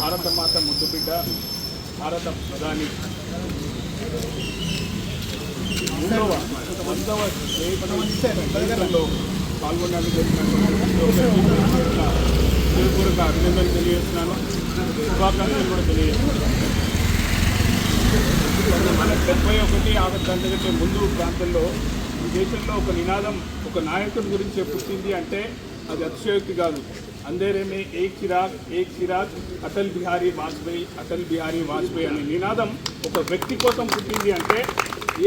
భారత మాత ముద్దుబిడ్డ భారత ప్రధాని. మూడవ వందవ పాల్గొనడానికి హృదయపూర్వక తెలియజేస్తున్నాను. శుభాకాంక్షలు కూడా తెలియజేస్తున్నాను. మన డెబ్బై ఒకటి ఆగస్టు కంటే ముందు ప్రాంతంలో ఈ దేశంలో ఒక నినాదం ఒక నాయకుడి గురించి పుట్టింది అంటే అది అతిశయోక్తి కాదు. అందరేమే ఏక్ చిరాగ్ ఏక్ చిరాగ్ అటల్ బిహారీ వాజ్పేయి అటల్ బిహారీ వాజ్పేయి అనే నినాదం ఒక వ్యక్తి కోసం పుట్టింది అంటే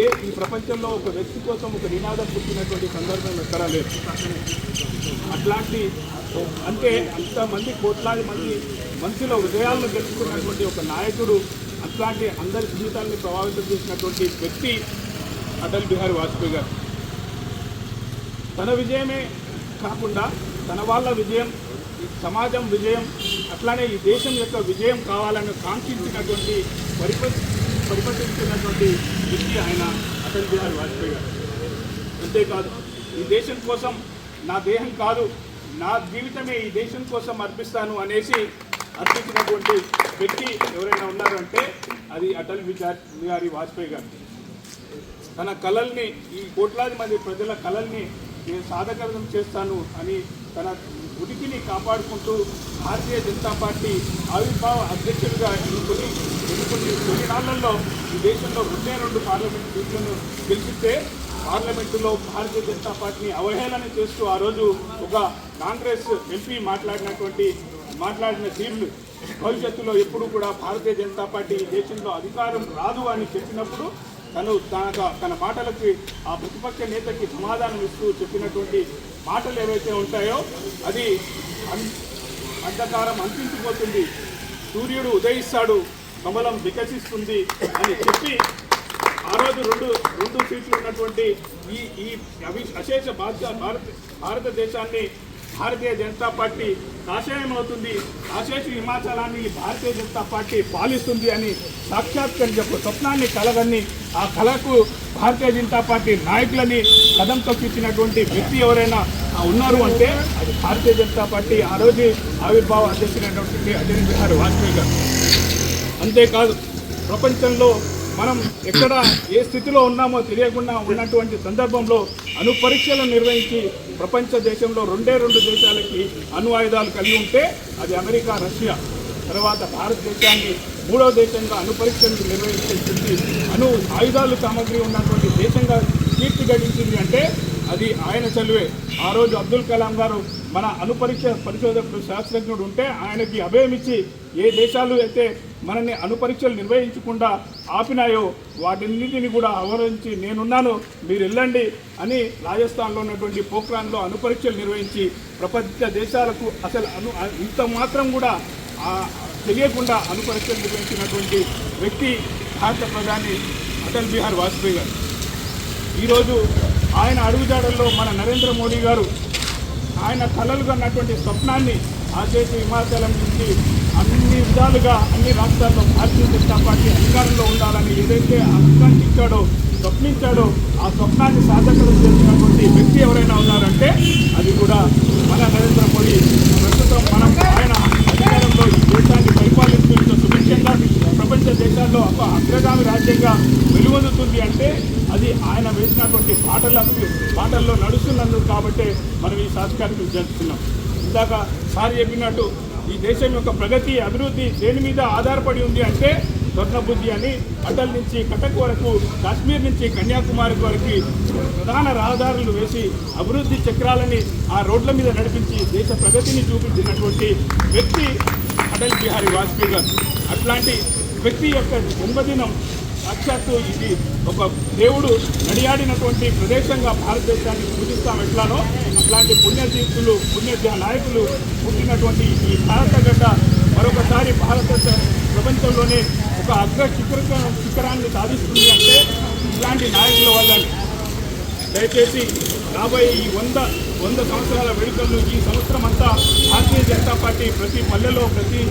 ఏ ఈ ప్రపంచంలో ఒక వ్యక్తి కోసం ఒక నినాదం పుట్టినటువంటి సందర్భం ఎక్కడా లేదు. అట్లాంటి అంటే అంతమంది కోట్లాది మంది మనుషుల హృదయాలను గెలుచుకున్నటువంటి ఒక నాయకుడు అట్లాంటి అందరి జీవితాన్ని ప్రభావితం చేసినటువంటి వ్యక్తి అటల్ బిహారీ వాజ్పేయి గారు. తన విజయమే కాకుండా తన వాళ్ళ విజయం సమాజం విజయం అట్లానే ఈ దేశం యొక్క విజయం కావాలని కాంక్షించినటువంటి పరిప పరిపతించినటువంటి వ్యక్తి ఆయన అటల్ బిహారీ వాజ్పేయి గారు. అంతేకాదు ఈ దేశం కోసం నా దేహం కాదు నా జీవితమే ఈ దేశం కోసం అర్పిస్తాను అనేసి అర్పించినటువంటి వ్యక్తి ఎవరైనా ఉన్నారంటే అది అటల్ బిహారీ వాజ్పేయి గారు. తన కళల్ని ఈ కోట్లాది మంది ప్రజల కళల్ని నేను సాధకరణం చేస్తాను అని తన ఉనికిని కాపాడుకుంటూ భారతీయ జనతా పార్టీ ఆవిర్భావ అధ్యక్షుడిగా ఎన్నుకొని ఎన్నుకొని కొన్ని నాళ్ళలో ఈ దేశంలో రెండే రెండు పార్లమెంట్ సీట్లను గెలిపిస్తే పార్లమెంటులో భారతీయ జనతా పార్టీని అవహేళన చేస్తూ ఆ రోజు ఒక కాంగ్రెస్ ఎంపీ మాట్లాడినటువంటి మాట్లాడిన తీరులు. భవిష్యత్తులో ఎప్పుడు కూడా భారతీయ జనతా పార్టీ ఈ దేశంలో అధికారం రాదు అని చెప్పినప్పుడు తను తన తన మాటలకి ఆ ప్రతిపక్ష నేతకి సమాధానం ఇస్తూ చెప్పినటువంటి మాటలు ఏవైతే ఉంటాయో అది అంధకారం అంతించిపోతుంది సూర్యుడు ఉదయిస్తాడు కమలం వికసిస్తుంది అని చెప్పి ఆ రోజు రెండు రెండు సీట్లు ఉన్నటువంటి ఈ ఈ అవి అశేష బాధ్య భారత భారతదేశాన్ని భారతీయ జనతా పార్టీ కాషాయం అవుతుంది. కాశేషు హిమాచలాన్ని భారతీయ జనతా పార్టీ పాలిస్తుంది అని సాక్షాత్కరించే స్వప్నాన్ని కలగని ఆ కళకు భారతీయ జనతా పార్టీ నాయకులని కథం తొక్కించినటువంటి వ్యక్తి ఎవరైనా ఉన్నారు అంటే అది భారతీయ జనతా పార్టీ ఆ రోజు ఆవిర్భావ అధ్యక్షుడైనటువంటి అటల్ బిహారీ వాజ్పేయి గారు. అంతేకాదు ప్రపంచంలో మనం ఎక్కడ ఏ స్థితిలో ఉన్నామో తెలియకుండా ఉన్నటువంటి సందర్భంలో అణు పరీక్షలు నిర్వహించి ప్రపంచ దేశంలో రెండే రెండు దేశాలకి అణు ఆయుధాలు కలిగి ఉంటే అది అమెరికా రష్యా తర్వాత భారతదేశాన్ని మూడో దేశంగా అణు పరీక్షలు నిర్వహించింది అణు ఆయుధాలు సామగ్రి ఉన్నటువంటి దేశంగా కీర్తి గడించింది అంటే అది ఆయన చలువే ఆ రోజు అబ్దుల్ కలాం గారు మన అనుపరీక్ష పరిశోధకుడు శాస్త్రజ్ఞుడు ఉంటే ఆయనకి అభయం ఇచ్చి ఏ దేశాలు అయితే మనల్ని అనుపరీక్షలు నిర్వహించకుండా ఆపినాయో వాటిన్నిటిని కూడా అవరించి నేనున్నాను మీరు వెళ్ళండి అని రాజస్థాన్లో ఉన్నటువంటి పోఖ్రాన్లో అనుపరీక్షలు నిర్వహించి ప్రపంచ దేశాలకు అసలు అను ఇంత మాత్రం కూడా తెలియకుండా అనుపరీక్షలు నిర్వహించినటువంటి వ్యక్తి భారత ప్రధాని అటల్ బిహారీ వాజ్పేయి గారు. ఈరోజు ఆయన అడుగుజాడల్లో మన నరేంద్ర మోడీ గారు ఆయన కలలు కన్నటువంటి స్వప్నాన్ని ఆచేసి హిమాచలం నుంచి అన్ని విధాలుగా అన్ని రాష్ట్రాల్లో భారతీయ జనతా పార్టీ అధికారంలో ఉండాలని ఏదైతే ఆకాంక్షించాడో స్వప్నించాడో ఆ స్వప్నాన్ని సాధకం చేసినటువంటి వ్యక్తి ఎవరైనా ఉన్నారంటే అది కూడా మన నరేంద్ర మోడీ. ప్రస్తుతం మనం ఆయన అధికారంలో ఈ దేశాన్ని పరిపాలిస్తూ ఇంత సుభిక్షంగా ప్రపంచ ఒక అగ్రగామి రాజ్యంగా వెలువొందుతుంది అంటే అది ఆయన వేసినటువంటి పాటల పాటల్లో నడుస్తున్నందుకు కాబట్టి మనం ఈ సంస్కారం జరుపుతున్నాం ఇందాక సార్ చెప్పినట్టు ఈ దేశం యొక్క ప్రగతి అభివృద్ధి దేని మీద ఆధారపడి ఉంది అంటే స్వర్ణబుద్ధి అని అటల్ నుంచి కటక్ వరకు కాశ్మీర్ నుంచి కన్యాకుమారి వరకు ప్రధాన రహదారులు వేసి అభివృద్ధి చక్రాలని ఆ రోడ్ల మీద నడిపించి దేశ ప్రగతిని చూపించినటువంటి వ్యక్తి అటల్ బిహారీ వాజ్పేయి గారు. అట్లాంటి వ్యక్తి యొక్క జన్మదినం సాక్షాత్తు ఇది ఒక దేవుడు నడియాడినటువంటి ప్రదేశంగా భారతదేశాన్ని పూజిస్తాం. ఎట్లానో అట్లాంటి పుణ్యతీర్థులు పుణ్య నాయకులు పుట్టినటువంటి ఈ భారత గడ్డ మరొకసారి భారత ప్రపంచంలోనే ఒక అగ్ర శిఖర శిఖరాన్ని సాధిస్తుంది అంటే ఇలాంటి నాయకుల వల్ల. దయచేసి రాబోయే ఈ వంద వంద సంవత్సరాల వేడుకలను ఈ సంవత్సరం అంతా భారతీయ జనతా పార్టీ ప్రతి పల్లెలో ప్రతి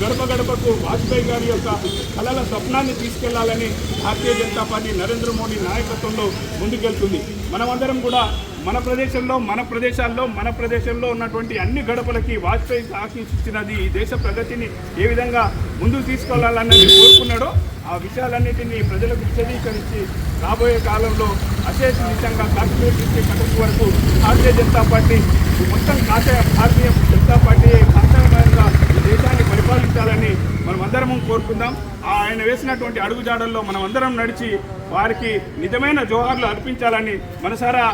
గడప గడపకు వాజ్పేయి గారి యొక్క కళల స్వప్నాన్ని తీసుకెళ్ళాలని భారతీయ జనతా పార్టీ నరేంద్ర మోడీ నాయకత్వంలో ముందుకెళ్తుంది. మనమందరం కూడా మన ప్రదేశంలో మన ప్రదేశాల్లో మన ప్రదేశంలో ఉన్నటువంటి అన్ని గడపలకి వాజ్పేయి ఆశించినది ఈ దేశ ప్రగతిని ఏ విధంగా ముందుకు తీసుకెళ్ళాలన్నది కోరుకున్నాడో ఆ విషయాలన్నింటినీ ప్రజలకు విశదీకరించి రాబోయే కాలంలో అశేష నిజంగా కాశ్మీర్ నుంచి కటక్ వరకు భారతీయ జనతా పార్టీ మొత్తం కాషాయ భారతీయ జనతా పార్టీ కాషాయమయంగా ఈ దేశాన్ని పరిపాలించాలని మనం అందరం కోరుకుందాం. ఆయన వేసినటువంటి అడుగుజాడల్లో మనం అందరం నడిచి వారికి నిజమైన జోహార్లు అర్పించాలని మనసారా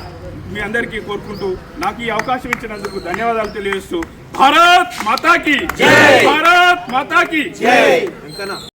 మీ అందరికీ కోరుకుంటూ నాకు ఈ అవకాశం ఇచ్చినందుకు ధన్యవాదాలు తెలియజేస్తూ భారత్ మాతాకి! భారత్ మాతాకి!